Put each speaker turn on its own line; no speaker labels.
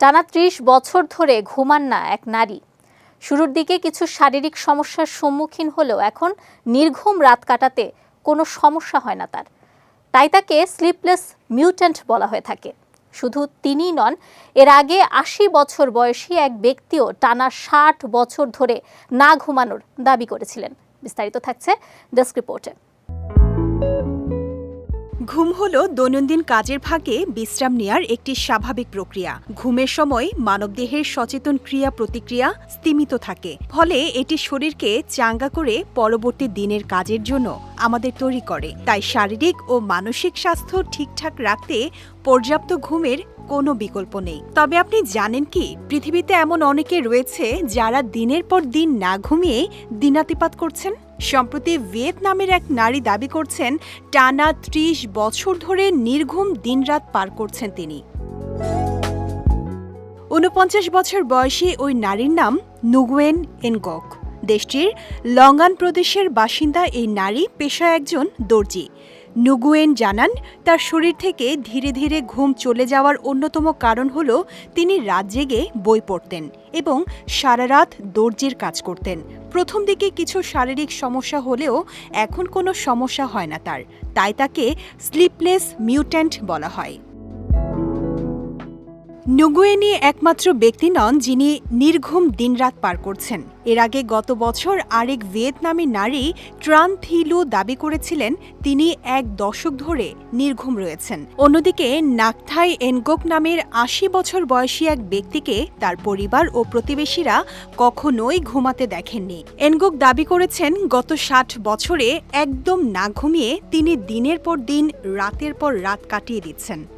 টানা ত্রিশ বছর ধরে ঘুমান না এক নারী। শুরুর দিকে কিছু শারীরিক সমস্যার সম্মুখীন হলেও এখন নির্ঘুম রাত কাটাতে কোনো সমস্যা হয় না তার। তাই তাকে স্লিপলেস মিউট্যান্ট বলা হয়ে থাকে। শুধু তিনিই নন, এর আগে আশি বছর বয়সী এক ব্যক্তিও টানা ষাট বছর ধরে না ঘুমানোর দাবি করেছিলেন। বিস্তারিত থাকছে ডেস্ক রিপোর্টে।
ঘুম হল দৈনন্দিন কাজের ভাগে বিশ্রাম নেয়ার একটি স্বাভাবিক প্রক্রিয়া। ঘুমের সময় মানবদেহের সচেতন ক্রিয়া প্রতিক্রিয়া স্তিমিত থাকে। ফলে এটি শরীরকে চাঙ্গা করে পরবর্তী দিনের কাজের জন্য আমাদের তৈরি করে। তাই শারীরিক ও মানসিক স্বাস্থ্য ঠিকঠাক রাখতে পর্যাপ্ত ঘুমের কোনো বিকল্প নেই। তবে আপনি জানেন কি, পৃথিবীতে এমন অনেকে রয়েছে যারা দিনের পর দিন না ঘুমিয়ে দিনাতিপাত করছেন? সম্প্রতি ভিয়েতনামের এক নারী দাবি করছেন, টানা ত্রিশ বছর ধরে নির্ঘুম দিনরাত পার করছেন তিনি। ঊনপঞ্চাশ বছর বয়সী ওই নারীর নাম নুগুয়েন এনগক দেশটির লঙ্গান প্রদেশের বাসিন্দা এই নারী, পেশায় একজন দর্জি। নুগুয়েন জানান, তার শরীর থেকে ধীরে ধীরে ঘুম চলে যাওয়ার অন্যতম কারণ হল তিনি রাত জেগে বই পড়তেন এবং সারা রাত দর্জির কাজ করতেন। প্রথম দিকে কিছু শারীরিক সমস্যা হলেও এখন কোনো সমস্যা হয় না তার, তাই তাকে স্লিপলেস মিউট্যান্ট বলা হয়। নুগুয়েনি একমাত্র ব্যক্তি নন, যিনি নির্ঘুম দিনরাত পার করছেন। এর আগে গত বছর আরেক ভিয়েতনামি নারী ট্রান থিলু দাবি করেছিলেন, তিনি এক দশক ধরে নির্ঘুম রয়েছেন। অন্যদিকে নাকথাই এনগোক নামের আশি বছর বয়সী এক ব্যক্তিকে তার পরিবার ও প্রতিবেশীরা কখনোই ঘুমাতে দেখেননি। এনগোক দাবি করেছেন, গত ষাট বছরে একদম না ঘুমিয়ে তিনি দিনের পর দিন, রাতের পর রাত কাটিয়ে দিচ্ছেন।